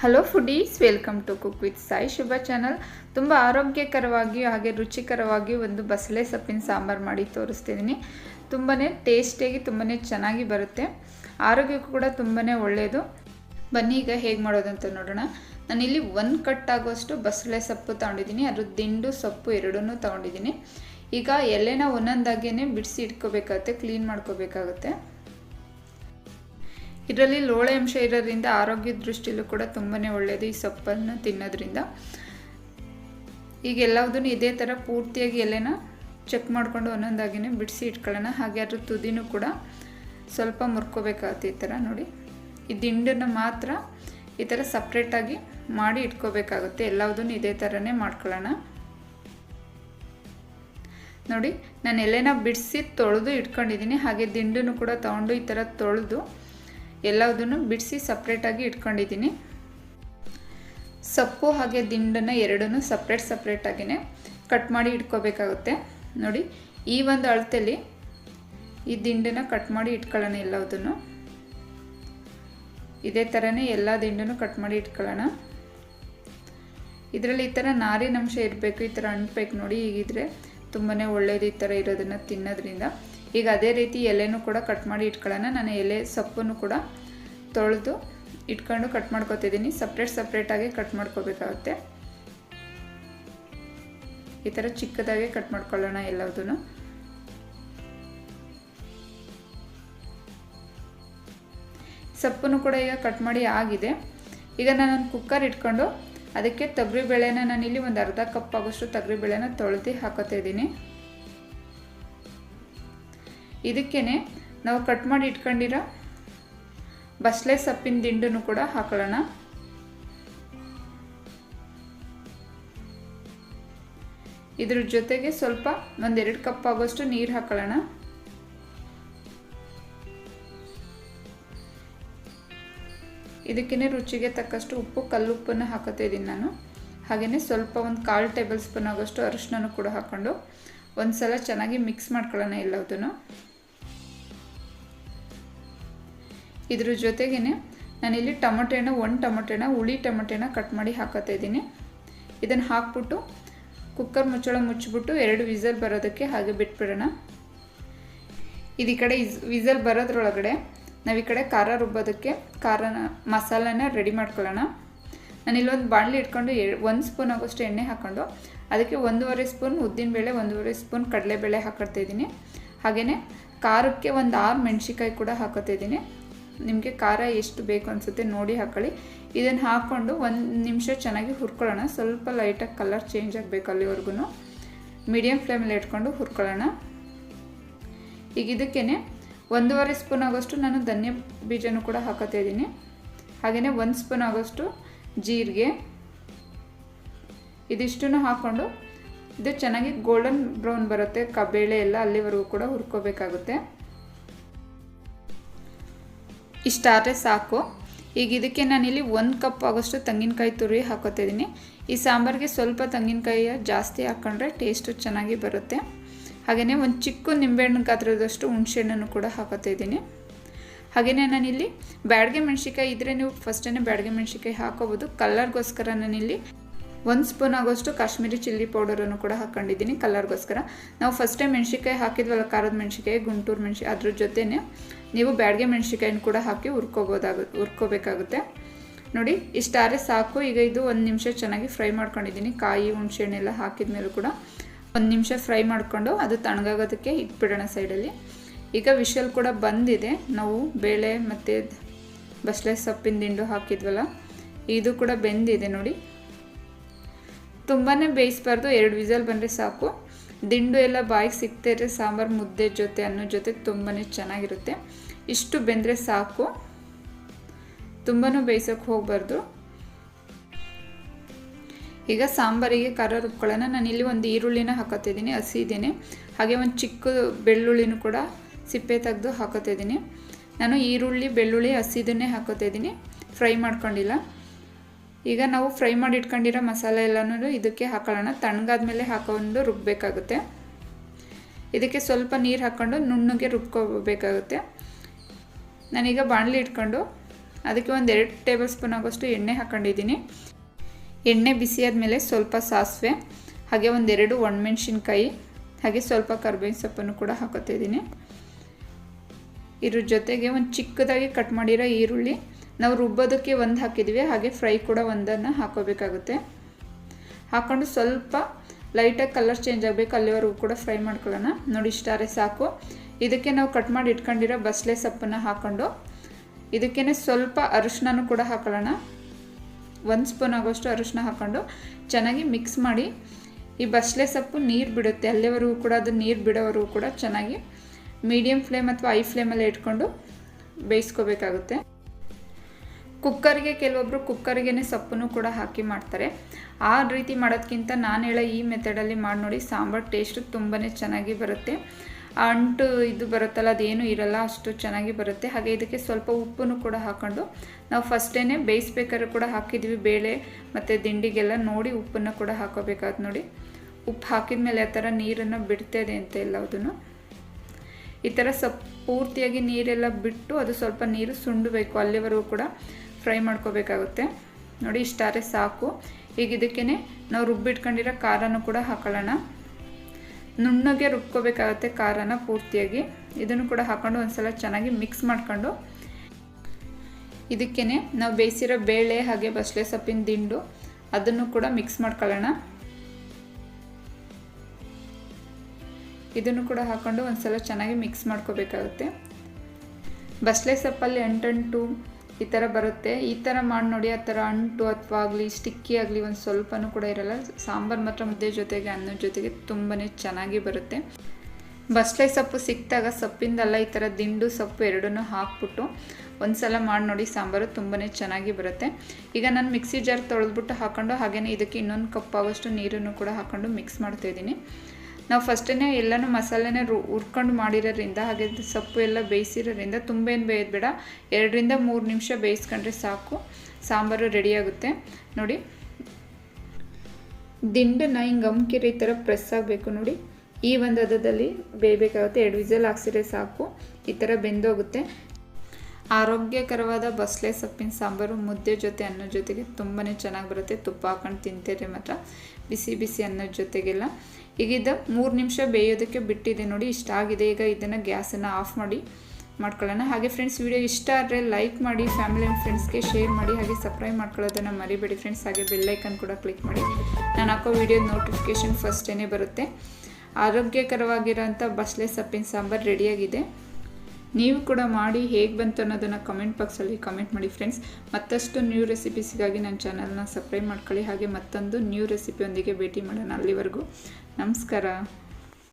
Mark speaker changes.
Speaker 1: Hello foodies welcome to cook with Sai Shubha channel ತುಂಬ ಆರೋಗ್ಯಕರವಾಗಿ ಹಾಗೆ ರುಚಿಕರವಾಗಿ ಒಂದು ಬಸಳೆ ಸೊಪ್ಪಿನ ಸಾಂಬಾರು ಮಾಡಿ ತೋರಿಸ್ತಿದ್ದೀನಿ. ತುಂಬಾ ಟೇಸ್ಟಿಯಾಗಿ ತುಂಬಾ ಚೆನ್ನಾಗಿ ಬರುತ್ತೆ. ಆರೋಗ್ಯಕ್ಕೂ ಕೂಡ ತುಂಬಾ ಒಳ್ಳೆಯದು ಬನ್ನಿ ಈಗ ಹೇಗೆ ಮಾಡೋದಂತ ನೋಡೋಣ. ನಾನಿಲ್ಲಿ ಒಂದು ಕಟ್ ಆಗುವಷ್ಟು ಬಸಳೆ ಸೊಪ್ಪು ತೊಗೊಂಡಿದ್ದೀನಿ. ಅದ್ರ ದಿಂಡು ಸೊಪ್ಪು ಎರಡೂ ತೊಗೊಂಡಿದ್ದೀನಿ. ಈಗ ಎಲೆನ ಒಂದೊಂದಾಗೇ ಬಿಡಿಸಿ ಇಟ್ಕೋಬೇಕಾಗುತ್ತೆ ಕ್ಲೀನ್ ಮಾಡ್ಕೋಬೇಕಾಗುತ್ತೆ. ಇದರಲ್ಲಿ ಲೋಳೆ ಅಂಶ ಇರೋದ್ರಿಂದ ಆರೋಗ್ಯ ದೃಷ್ಟಿಲೂ ಕೂಡ ತುಂಬಾ ಒಳ್ಳೆಯದು ಈ ಸೊಪ್ಪನ್ನು ತಿನ್ನೋದ್ರಿಂದ. ಈಗ ಎಲ್ಲದನ್ನು ಇದೇ ಥರ ಪೂರ್ತಿಯಾಗಿ ಎಲೆನ ಚೆಕ್ ಮಾಡಿಕೊಂಡು ಒಂದೊಂದಾಗಿನೇ ಬಿಡಿಸಿ ಇಟ್ಕೊಳ್ಳೋಣ. ಹಾಗೆ ಅದ್ರ ತುದಿನೂ ಕೂಡ ಸ್ವಲ್ಪ ಮುರ್ಕೋಬೇಕಾಗುತ್ತೆ ಈ ಥರ ನೋಡಿ. ಈ ದಿಂಡನ್ನು ಮಾತ್ರ ಈ ಥರ ಸಪ್ರೇಟಾಗಿ ಮಾಡಿ ಇಟ್ಕೋಬೇಕಾಗುತ್ತೆ. ಎಲ್ಲದನ್ನು ಇದೇ ಥರನೇ ಮಾಡ್ಕೊಳ್ಳೋಣ. ನೋಡಿ, ನಾನು ಎಲೆನ ಬಿಡಿಸಿ ತೊಳೆದು ಇಟ್ಕೊಂಡಿದ್ದೀನಿ. ಹಾಗೆ ದಿಂಡನ್ನು ಕೂಡ ತೊಗೊಂಡು ಈ ಥರ ತೊಳೆದು ಎಲ್ಲದನ್ನು ಬಿಡಿಸಿ ಸಪ್ರೇಟಾಗಿ ಇಟ್ಕೊಂಡಿದ್ದೀನಿ. ಸೊಪ್ಪು ಹಾಗೆ ದಿಂಡನ್ನು ಎರಡನ್ನೂ ಸಪ್ರೇಟ್ ಸಪ್ರೇಟಾಗಿಯೇ ಕಟ್ ಮಾಡಿ ಇಟ್ಕೋಬೇಕಾಗುತ್ತೆ. ನೋಡಿ, ಈ ಒಂದು ಅಳತೆಯಲ್ಲಿ ಈ ದಿಂಡನ್ನು ಕಟ್ ಮಾಡಿ ಇಟ್ಕೊಳ್ಳೋಣ ಎಲ್ಲದನ್ನು ಇದೇ ಥರನೇ ಎಲ್ಲ ದಿಂಡನ್ನು ಕಟ್ ಮಾಡಿ ಇಟ್ಕೊಳ್ಳೋಣ. ಇದರಲ್ಲಿ ಈ ಥರ ನಾರಿನಂಶ ಇರಬೇಕು, ಈ ಥರ ಅಂಟ್ಬೇಕು ನೋಡಿ ಈಗಿದ್ರೆ ತುಂಬಾ ಒಳ್ಳೇದು ಈ ಥರ ಇರೋದನ್ನು ತಿನ್ನೋದ್ರಿಂದ. ಈಗ ಅದೇ ರೀತಿ ಎಲೆನೂ ಕೂಡ ಕಟ್ ಮಾಡಿ ಇಟ್ಕೊಳ್ಳೋಣ. ನಾನು ಎಲೆ ಸೊಪ್ಪನ್ನು ಕೂಡ ತೊಳೆದು ಇಟ್ಕೊಂಡು ಕಟ್ ಮಾಡ್ಕೋತಿದ್ದೀನಿ. ಸಪ್ರೇಟ್ ಸಪ್ರೇಟಾಗಿ ಕಟ್ ಮಾಡ್ಕೋಬೇಕಾಗುತ್ತೆ. ಈ ಥರ ಚಿಕ್ಕದಾಗೆ ಕಟ್ ಮಾಡ್ಕೊಳ್ಳೋಣ ಎಲ್ಲದನ್ನು. ಸೊಪ್ಪನ್ನು ಕೂಡ ಈಗ ಕಟ್ ಮಾಡಿ ಆಗಿದೆ. ಈಗ ನಾನು ಕುಕ್ಕರ್ ಇಟ್ಕೊಂಡು ಅದಕ್ಕೆ ತೊಗರಿಬೇಳೆನ ನಾನಿಲ್ಲಿ ಒಂದು ಅರ್ಧ ಕಪ್ ಆಗೋಷ್ಟು ತೊಗರಿಬೇಳೆನ ತೊಳೆದು ಹಾಕೋತಾ ಇದ್ದೀನಿ ಇದಕ್ಕೇ ನಾವು ಕಟ್ ಮಾಡಿ ಇಟ್ಕೊಂಡಿರೋ ಬಸಳೆ ಸೊಪ್ಪಿನ ದಿಂಡನ್ನು ಕೂಡ ಹಾಕೊಳ್ಳೋಣ. ಇದ್ರ ಜೊತೆಗೆ ಸ್ವಲ್ಪ ಒಂದೆರಡು ಕಪ್ ಆಗೋಷ್ಟು ನೀರು ಹಾಕೊಳ್ಳೋಣ. ಇದಕ್ಕೇ ರುಚಿಗೆ ತಕ್ಕಷ್ಟು ಉಪ್ಪು ಕಲ್ಲುಪ್ಪನ್ನು ಹಾಕೋತಾ ಇದ್ದೀನಿ ನಾನು. ಹಾಗೆಯೇ ಸ್ವಲ್ಪ ಒಂದು ಕಾಲು ಟೇಬಲ್ ಸ್ಪೂನ್ ಆಗೋಷ್ಟು ಅರಿಶಿನೂ ಕೂಡ ಹಾಕ್ಕೊಂಡು ಒಂದು ಸಲ ಚೆನ್ನಾಗಿ ಮಿಕ್ಸ್ ಮಾಡ್ಕೊಳ್ಳೋಣ ಎಲ್ಲದನ್ನು ಇದ್ರ ಜೊತೆಗೇ ನಾನಿಲ್ಲಿ ಟೊಮೊಟೆನ ಒಂದು ಟೊಮೊಟೆನ ಹುಳಿ ಟೊಮೊಟೆನ ಕಟ್ ಮಾಡಿ ಹಾಕೋತಾ ಇದ್ದೀನಿ. ಇದನ್ನು ಹಾಕ್ಬಿಟ್ಟು ಕುಕ್ಕರ್ ಮುಚ್ಚಳ ಮುಚ್ಚಿಬಿಟ್ಟು ಎರಡು ವಿಸಲ್ ಬರೋದಕ್ಕೆ ಹಾಗೆ ಬಿಟ್ಬಿಡೋಣ. ಇದು ಈ ಕಡೆ ವಿಸಲ್ ಬರೋದ್ರೊಳಗಡೆ ನಾವು ಈ ಕಡೆ ಖಾರ ರುಬ್ಬೋದಕ್ಕೆ ಖಾರನ, ಮಸಾಲನ ರೆಡಿ ಮಾಡ್ಕೊಳ್ಳೋಣ. ನಾನಿಲ್ಲೊಂದು ಬಾಣಲಿ ಇಟ್ಕೊಂಡು ಒಂದು ಸ್ಪೂನ್ ಆಗೋಷ್ಟು ಎಣ್ಣೆ ಹಾಕ್ಕೊಂಡು ಅದಕ್ಕೆ ಒಂದೂವರೆ ಸ್ಪೂನ್ ಉದ್ದಿನಬೇಳೆ ಒಂದೂವರೆ ಸ್ಪೂನ್ ಕಡಲೆಬೇಳೆ ಹಾಕೊಳ್ತಾ ಇದ್ದೀನಿ. ಹಾಗೆಯೇ ಖಾರಕ್ಕೆ ಒಂದು ಆರು ಮೆಣಸಿಕಾಯಿ ಕೂಡ ಹಾಕೋತಾ ಇದ್ದೀನಿ. ನಿಮಗೆ ಖಾರ ಎಷ್ಟು ಬೇಕು ಅನಿಸುತ್ತೆ ನೋಡಿ ಹಾಕೊಳ್ಳಿ. ಇದನ್ನು ಹಾಕ್ಕೊಂಡು ಒಂದು ನಿಮಿಷ ಚೆನ್ನಾಗಿ ಹುರ್ಕೊಳ್ಳೋಣ. ಸ್ವಲ್ಪ ಲೈಟಾಗಿ ಕಲರ್ ಚೇಂಜ್ ಆಗಬೇಕು ಅಲ್ಲಿವರೆಗೂ ಮೀಡಿಯಮ್ ಫ್ಲೇಮಲ್ಲಿ ಇಟ್ಕೊಂಡು ಹುರ್ಕೊಳ್ಳೋಣ. ಈಗ ಇದಕ್ಕೇ ಒಂದೂವರೆ ಸ್ಪೂನ್ ಆಗೋಷ್ಟು ನಾನು ಧನ್ಯ ಬೀಜನೂ ಕೂಡ ಹಾಕೋತಾ ಇದ್ದೀನಿ. ಹಾಗೆಯೇ ಒಂದು ಸ್ಪೂನ್ ಆಗೋಷ್ಟು ಜೀರಿಗೆ. ಇದಿಷ್ಟನ್ನು ಹಾಕ್ಕೊಂಡು ಇದು ಚೆನ್ನಾಗಿ ಗೋಲ್ಡನ್ ಬ್ರೌನ್ ಬರುತ್ತೆ. ಕಬೇಳೆ ಎಲ್ಲ ಅಲ್ಲಿವರೆಗೂ ಕೂಡ ಹುರ್ಕೋಬೇಕಾಗುತ್ತೆ. ಇಷ್ಟಾದರೆ ಸಾಕು. ಈಗ ಇದಕ್ಕೆ ನಾನಿಲ್ಲಿ ಒಂದು ಕಪ್ ಆಗೋಷ್ಟು ತೆಂಗಿನಕಾಯಿ ತುರಿ ಹಾಕೋತಿದ್ದೀನಿ. ಈ ಸಾಂಬಾರಿಗೆ ಸ್ವಲ್ಪ ತೆಂಗಿನಕಾಯಿಯ ಜಾಸ್ತಿ ಹಾಕ್ಕೊಂಡ್ರೆ ಟೇಸ್ಟು ಚೆನ್ನಾಗಿ ಬರುತ್ತೆ. ಹಾಗೆಯೇ ಒಂದು ಚಿಕ್ಕ ನಿಂಬೆಹಣ್ಣು ಗಾತ್ರದಷ್ಟು ಹುಣಸೆಹಣ್ಣನ್ನು ಕೂಡ ಹಾಕೋತಿದ್ದೀನಿ. ಹಾಗೆಯೇ ನಾನಿಲ್ಲಿ ಬ್ಯಾಡಗೆ ಮೆಣಸಿಕಾಯಿ ಇದ್ದರೆ ನೀವು ಫಸ್ಟೇ ಬ್ಯಾಡಗೆ ಮೆಣಸಿಕಾಯಿ ಹಾಕೋಬೋದು. ಕಲರ್ಗೋಸ್ಕರ ನಾನಿಲ್ಲಿ ಒಂದು ಸ್ಪೂನ್ ಆಗೋಷ್ಟು ಕಾಶ್ಮೀರಿ ಚಿಲ್ಲಿ ಪೌಡರನ್ನು ಕೂಡ ಹಾಕ್ಕೊಂಡಿದ್ದೀನಿ ಕಲ್ಲರ್ಗೋಸ್ಕರ ನಾವು ಫಸ್ಟೇ ಮೆಣಸಿಕಾಯಿ ಹಾಕಿದ್ವಲ್ಲ, ಖಾರದ ಮೆಣಸಿಕಾಯಿ ಗುಂಟೂರು ಮೆಣಸಿ ಅದ್ರ ಜೊತೆನೇ ನೀವು ಬ್ಯಾಡ್ಗೆ ಮೆಣಸಿಕಾಯಿನ ಕೂಡ ಹಾಕಿ ಹುರ್ಕೋಬೋದಾಗ, ಹುರ್ಕೋಬೇಕಾಗುತ್ತೆ. ನೋಡಿ ಇಷ್ಟಾರೆ ಸಾಕು. ಈಗ ಇದು ಒಂದು ನಿಮಿಷ ಚೆನ್ನಾಗಿ ಫ್ರೈ ಮಾಡ್ಕೊಂಡಿದ್ದೀನಿ. ಕಾಯಿ ಹುಣಸೆಹಣ್ಣೆಲ್ಲ ಹಾಕಿದ ಕೂಡ ಒಂದು ನಿಮಿಷ ಫ್ರೈ ಮಾಡಿಕೊಂಡು ಅದು ತಣ್ಣಗಾಗೋದಕ್ಕೆ ಇಟ್ಬಿಡೋಣ ಸೈಡಲ್ಲಿ. ಈಗ ವಿಷಲ್ ಕೂಡ ಬಂದಿದೆ. ನಾವು ಬೇಳೆ ಮತ್ತು ಬಸಳೆ ಸೊಪ್ಪಿನ ದಿಂಡು ಹಾಕಿದ್ವಲ್ಲ, ಇದು ಕೂಡ ಬೆಂದಿದೆ ನೋಡಿ. ತುಂಬಾ ಬೇಯಿಸ್ಬಾರ್ದು. ಎರಡು ವಿಸಲ್ ಬಂದರೆ ಸಾಕು. ದಿಂಡು ಎಲ್ಲ ಬಾಯಿಗೆ ಸಿಗ್ತಿದ್ರೆ ಸಾಂಬಾರು, ಮುದ್ದೆ ಜೊತೆ, ಅನ್ನೋ ಜೊತೆ ತುಂಬಾ ಚೆನ್ನಾಗಿರುತ್ತೆ. ಇಷ್ಟು ಬೆಂದರೆ ಸಾಕು. ತುಂಬಾ ಬೇಯಿಸೋಕೆ ಹೋಗಬಾರ್ದು. ಈಗ ಸಾಂಬಾರಿಗೆ ಖಾರ ರುಬ್ಕೊಳ್ಳೋಣ. ನಾನು ಇಲ್ಲಿ ಒಂದು ಈರುಳ್ಳಿನ ಹಾಕೋತಿದ್ದೀನಿ ಹಸಿ ಇದ್ದೀನಿ ಹಾಗೆ ಒಂದು ಚಿಕ್ಕ ಬೆಳ್ಳುಳ್ಳಿನೂ ಕೂಡ ಸಿಪ್ಪೆ ತೆಗೆದು ಹಾಕೋತಿದ್ದೀನಿ ನಾನು ಈರುಳ್ಳಿ, ಬೆಳ್ಳುಳ್ಳಿ, ಹಸಿದನ್ನೇ ಹಾಕೋತಿದ್ದೀನಿ ಫ್ರೈ ಮಾಡ್ಕೊಂಡಿಲ್ಲ. ಈಗ ನಾವು ಫ್ರೈ ಮಾಡಿ ಇಟ್ಕೊಂಡಿರೋ ಮಸಾಲೆ ಎಲ್ಲನೂ ಇದಕ್ಕೆ ಹಾಕೊಳ್ಳೋಣ. ತಣ್ಣಗಾದ್ಮೇಲೆ ಹಾಕೊಂಡು ರುಬ್ಬಬೇಕಾಗುತ್ತೆ ಇದಕ್ಕೆ ಸ್ವಲ್ಪ ನೀರು ಹಾಕ್ಕೊಂಡು ನುಣ್ಣಗೆ ರುಬ್ಕೋಬೇಕಾಗುತ್ತೆ. ನಾನೀಗ ಬಾಣಲಿ ಇಟ್ಕೊಂಡು ಅದಕ್ಕೆ ಒಂದು ಎರಡು ಟೇಬಲ್ ಸ್ಪೂನ್ ಆಗೋಷ್ಟು ಎಣ್ಣೆ ಹಾಕೊಂಡಿದ್ದೀನಿ. ಎಣ್ಣೆ ಬಿಸಿ ಆದಮೇಲೆ ಸ್ವಲ್ಪ ಸಾಸಿವೆ, ಹಾಗೆ ಒಂದೆರಡು ಒಣಮೆಣ್ಸಿನ್ಕಾಯಿ, ಹಾಗೆ ಸ್ವಲ್ಪ ಕರ್ಬೇವಿನ ಸೊಪ್ಪನ್ನು ಕೂಡ ಹಾಕೋತಿದ್ದೀನಿ. ಇದ್ರ ಜೊತೆಗೆ ಒಂದು ಚಿಕ್ಕದಾಗಿ ಕಟ್ ಮಾಡಿರೋ ಈರುಳ್ಳಿ, ನಾವು ರುಬ್ಬೋದಕ್ಕೆ ಒಂದು ಹಾಕಿದ್ವಿ ಹಾಗೆ ಫ್ರೈ ಕೂಡ ಒಂದನ್ನು ಹಾಕೋಬೇಕಾಗುತ್ತೆ. ಹಾಕ್ಕೊಂಡು ಸ್ವಲ್ಪ ಲೈಟಾಗಿ ಕಲರ್ ಚೇಂಜ್ ಆಗಬೇಕು, ಅಲ್ಲಿವರೆಗೂ ಕೂಡ ಫ್ರೈ ಮಾಡ್ಕೊಳ್ಳೋಣ. ನೋಡಿ, ಇಷ್ಟಾರೆ ಸಾಕು. ಇದಕ್ಕೆ ನಾವು ಕಟ್ ಮಾಡಿ ಇಟ್ಕೊಂಡಿರೋ ಬಸಳೆ ಸೊಪ್ಪನ್ನು ಹಾಕ್ಕೊಂಡು ಇದಕ್ಕೇ ಸ್ವಲ್ಪ ಅರಿಶಿನೂ ಕೂಡ ಹಾಕೊಳ್ಳೋಣ. ಒಂದು ಸ್ಪೂನ್ ಆಗೋಷ್ಟು ಅರಿಶಿನ ಹಾಕ್ಕೊಂಡು ಚೆನ್ನಾಗಿ ಮಿಕ್ಸ್ ಮಾಡಿ ಈ ಬಸಳೆ ಸೊಪ್ಪು ನೀರು ಬಿಡುತ್ತೆ. ಅಲ್ಲಿವರೆಗೂ ಕೂಡ ಅದು ನೀರು ಬಿಡೋವರೆಗೂ ಕೂಡ ಚೆನ್ನಾಗಿ ಮೀಡಿಯಮ್ ಫ್ಲೇಮ್ ಅಥವಾ ಐ ಫ್ಲೇಮಲ್ಲೇ ಇಟ್ಕೊಂಡು ಬೇಯಿಸ್ಕೋಬೇಕಾಗುತ್ತೆ. ಕುಕ್ಕರ್ಗೆ ಕೆಲವೊಬ್ಬರು ಕುಕ್ಕರ್ಗೆ ಸೊಪ್ಪನ್ನು ಕೂಡ ಹಾಕಿ ಮಾಡ್ತಾರೆ. ಆ ರೀತಿ ಮಾಡೋದಕ್ಕಿಂತ ನಾನು ಹೇಳೋ ಈ ಮೆಥಡಲ್ಲಿ ಮಾಡಿ ನೋಡಿ ಸಾಂಬಾರು ಟೇಸ್ಟು ತುಂಬಾ ಚೆನ್ನಾಗಿ ಬರುತ್ತೆ. ಅಂಟು ಇದು ಬರುತ್ತಲ್ಲ, ಅದೇನು ಇರಲ್ಲ, ಅಷ್ಟು ಚೆನ್ನಾಗಿ ಬರುತ್ತೆ. ಹಾಗೆ ಇದಕ್ಕೆ ಸ್ವಲ್ಪ ಉಪ್ಪನ್ನು ಕೂಡ ಹಾಕೊಂಡು, ನಾವು ಫಸ್ಟೇ ಬೇಯಿಸ್ಬೇಕಾದ್ರೆ ಕೂಡ ಹಾಕಿದ್ವಿ, ಬೇಳೆ ಮತ್ತು ದಿಂಡಿಗೆಲ್ಲ ನೋಡಿ ಉಪ್ಪನ್ನು ಕೂಡ ಹಾಕೋಬೇಕಾದ್ ನೋಡಿ. ಉಪ್ಪು ಹಾಕಿದ ಮೇಲೆ ಆ ಥರ ನೀರನ್ನು ಬಿಡ್ತದೆ ಅಂತ ಎಲ್ಲದನ್ನು ಈ ಥರ ಸಪ್, ಪೂರ್ತಿಯಾಗಿ ನೀರೆಲ್ಲ ಬಿಟ್ಟು ಅದು ಸ್ವಲ್ಪ ನೀರು ಸುಂಡಬೇಕು, ಅಲ್ಲಿವರೆಗೂ ಕೂಡ ಫ್ರೈ ಮಾಡ್ಕೋಬೇಕಾಗುತ್ತೆ. ನೋಡಿ ಇಷ್ಟಾರೆ ಸಾಕು. ಈಗ ಇದಕ್ಕೇ ನಾವು ರುಬ್ಬಿಟ್ಕೊಂಡಿರೋ ಖಾರನೂ ಕೂಡ ಹಾಕೊಳ್ಳೋಣ. ನುಣ್ಣಗೆ ರುಬ್ಕೋಬೇಕಾಗತ್ತೆ ಖಾರನ ಪೂರ್ತಿಯಾಗಿ. ಇದನ್ನು ಕೂಡ ಹಾಕೊಂಡು ಒಂದ್ಸಲ ಚೆನ್ನಾಗಿ ಮಿಕ್ಸ್ ಮಾಡ್ಕೊಂಡು. ಇದಕ್ಕೇ ನಾವು ಬೇಯಿಸಿರೋ ಬೇಳೆ ಹಾಗೆ ಬಸಳೆ ಸೊಪ್ಪಿನ ದಿಂಡು ಅದನ್ನು ಕೂಡ ಮಿಕ್ಸ್ ಮಾಡ್ಕೊಳ್ಳೋಣ. ಇದನ್ನು ಕೂಡ ಹಾಕೊಂಡು ಒಂದ್ಸಲ ಚೆನ್ನಾಗಿ ಮಿಕ್ಸ್ ಮಾಡ್ಕೋಬೇಕಾಗುತ್ತೆ. ಬಸಳೆ ಸೊಪ್ಪಲ್ಲಿ ಅಂಟಂಟು ಈ ಥರ ಬರುತ್ತೆ. ಈ ಥರ ಮಾಡಿ ನೋಡಿ, ಆ ಥರ ಅಂಟು ಅಥವಾ ಆಗಲಿ ಸ್ಟಿಕ್ಕಿ ಆಗಲಿ ಒಂದು ಸ್ವಲ್ಪನೂ ಕೂಡ ಇರಲ್ಲ. ಸಾಂಬಾರು ಮಾತ್ರ ಮುದ್ದೆ ಜೊತೆಗೆ ಅನ್ನದ ಜೊತೆಗೆ ತುಂಬಾ ಚೆನ್ನಾಗಿ ಬರುತ್ತೆ. ಬಸಳೆ ಸೊಪ್ಪು ಸಿಕ್ಕಿದಾಗ ಸೊಪ್ಪಿಂದಲ್ಲ ಈ ಥರ ದಿಂಡು ಸೊಪ್ಪು ಎರಡನ್ನೂ ಹಾಕ್ಬಿಟ್ಟು ಒಂದು ಸಲ ಮಾಡಿ ನೋಡಿ, ಸಾಂಬಾರು ತುಂಬಾ ಚೆನ್ನಾಗಿ ಬರುತ್ತೆ. ಈಗ ನಾನು ಮಿಕ್ಸಿ ಜಾರ್ ತೊಳೆದ್ಬಿಟ್ಟು ಹಾಕೊಂಡು ಹಾಗೆಯೇ ಇದಕ್ಕೆ ಇನ್ನೊಂದು ಕಪ್ ಆಗೋಷ್ಟು ನೀರನ್ನು ಕೂಡ ಹಾಕೊಂಡು ಮಿಕ್ಸ್ ಮಾಡ್ತಾಯಿದ್ದೀನಿ ನಾವು ಫಸ್ಟೇ ಎಲ್ಲನೂ ಮಸಾಲೆನೇ ರು, ಹುರ್ಕೊಂಡು ಮಾಡಿರೋದ್ರಿಂದ ಹಾಗೆ ಸೊಪ್ಪು ಎಲ್ಲ ಬೇಯಿಸಿರೋದ್ರಿಂದ ತುಂಬ ಏನು ಬೇಡ ಎರಡರಿಂದ ಮೂರು ನಿಮಿಷ ಬೇಯಿಸ್ಕೊಂಡ್ರೆ ಸಾಕು. ಸಾಂಬಾರು ರೆಡಿಯಾಗುತ್ತೆ ನೋಡಿ. ದಿಂಡನ್ನ ಹಿಂಗೆ ಅಮ್ಕಿರಿ ಈ ಥರ ಪ್ರೆಸ್ ಆಗಬೇಕು ನೋಡಿ. ಈ ಒಂದು ಹದದಲ್ಲಿ ಬೇಯಬೇಕಾಗುತ್ತೆ. ಎರಡು ವಿಸಲ್ ಹಾಕ್ಸಿದ್ರೆ ಸಾಕು. ಈ ಥರ ಬೆಂದೋಗುತ್ತೆ. ಆರೋಗ್ಯಕರವಾದ ಬಸಳೆ ಸೊಪ್ಪಿನ ಸಾಂಬಾರು ಮುದ್ದೆ ಜೊತೆ, ಅನ್ನೋ ಜೊತೆಗೆ ತುಂಬಾ ಚೆನ್ನಾಗಿ ಬರುತ್ತೆ. ತುಪ್ಪ ಹಾಕೊಂಡು ತಿಂತೀರಿ ಮಾತ್ರ. ಬಿಸಿ ಬಿಸಿ ಅನ್ನೋ ಜೊತೆಗೆಲ್ಲ. ಈಗ ಇದು ಮೂರು ನಿಮಿಷ ಬೇಯೋದಕ್ಕೆ ಬಿಟ್ಟಿದೆ ನೋಡಿ, ಇಷ್ಟ ಆಗಿದೆ. ಈಗ ಇದನ್ನು ಗ್ಯಾಸನ್ನು ಆಫ್ ಮಾಡಿ ಮಾಡ್ಕೊಳ್ಳೋಣ. ಹಾಗೆ ಫ್ರೆಂಡ್ಸ್ ವಿಡಿಯೋ ಇಷ್ಟ ಆದರೆ ಲೈಕ್ ಮಾಡಿ ಫ್ಯಾಮಿಲಿ ಆ್ಯಂಡ್ ಫ್ರೆಂಡ್ಸ್ಗೆ ಶೇರ್ ಮಾಡಿ, ಹಾಗೆ ಸಬ್ಸ್ಕ್ರೈಬ್ ಮಾಡ್ಕೊಳ್ಳೋದನ್ನು ಮರಿಬೇಡಿ ಫ್ರೆಂಡ್ಸ್ ಹಾಗೆ ಬೆಲ್ಲೈಕನ್ ಕೂಡ ಕ್ಲಿಕ್ ಮಾಡಿ. ನಾನು ಹಾಕೋ ವಿಡಿಯೋ ನೋಟಿಫಿಕೇಷನ್ ಫಸ್ಟೇ ಬರುತ್ತೆ. ಆರೋಗ್ಯಕರವಾಗಿರೋಂಥ ಬಸಳೆ ಸಪ್ಪಿನ ಸಾಂಬಾರು ರೆಡಿಯಾಗಿದೆ ನೀವು ಕೂಡ ಮಾಡಿ, ಹೇಗೆ ಬಂತು ಅನ್ನೋದನ್ನು ಕಮೆಂಟ್ ಬಾಕ್ಸಲ್ಲಿ ಕಮೆಂಟ್ ಮಾಡಿ ಫ್ರೆಂಡ್ಸ್ ಮತ್ತಷ್ಟು ನ್ಯೂ ರೆಸಿಪೀಸ್ಗಾಗಿ ನನ್ನ ಚಾನಲ್ನ ಸಬ್ಸ್ಕ್ರೈಬ್ ಮಾಡ್ಕೊಳ್ಳಿ. ಹಾಗೆ ಮತ್ತೊಂದು ನ್ಯೂ ರೆಸಿಪಿಯೊಂದಿಗೆ ಭೇಟಿ ಮಾಡೋಣ ಅಲ್ಲಿವರೆಗೂ. ನಮಸ್ಕಾರ.